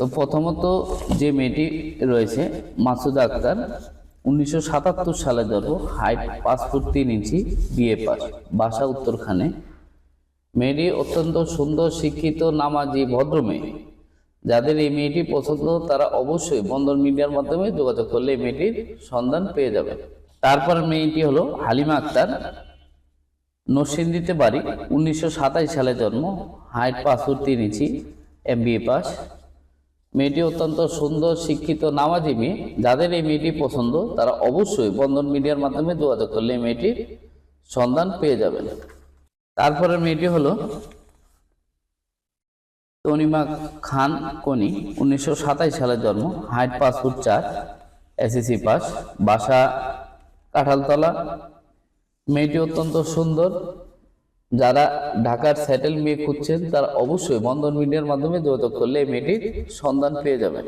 তো প্রথমত যে মেয়েটি রয়েছে, মাসুদা আক্তার, উনিশশো সাতাত্তর সালে জন্ম, হাইট পাঁচ ফুট তিন ইঞ্চি, বিএ পাস, বাসা উত্তরখানে। মেয়েটি অত্যন্ত সুন্দর, শিক্ষিত, নামাজি, ভদ্র মেয়ে। যাদের এই মেয়েটি পছন্দ, তারা অবশ্যই বন্দর মিডিয়ার মাধ্যমে যোগাযোগ করলে এই মেয়েটির সন্ধান পেয়ে যাবে। তারপর মেয়েটি হলো হালিমা আক্তার। নরসিংদীতে বাড়ি, উনিশশো সাতাশ সালে জন্ম, হাইট পাঁচ ফুট তিন ইঞ্চি এমবিএ পাস। মেয়েটি অত্যন্ত সুন্দর, শিক্ষিত নামাজি মেয়ে যাদের এই মেয়েটি পছন্দ, তারা অবশ্যই বন্ধন মিডিয়ার মাধ্যমে যোগাযোগ করলে এই মেয়েটির সন্ধান পেয়ে যাবেন। তারপরে মেয়েটি হলো তনিমা খান কনি, উনিশশো সাতাশ সালে জন্ম, হাইট পাঁচ ফুট চার এসএসসি পাস, বাসা কাঁঠালতলা। মেয়েটি অত্যন্ত সুন্দর যারা ঢাকার স্যাটেল মেয়ে খুঁজছেন তারা অবশ্যই বন্ধন মিডিয়ার মাধ্যমে যোগাযোগ করলে এই মেয়েটির সন্ধান পেয়ে যাবেন।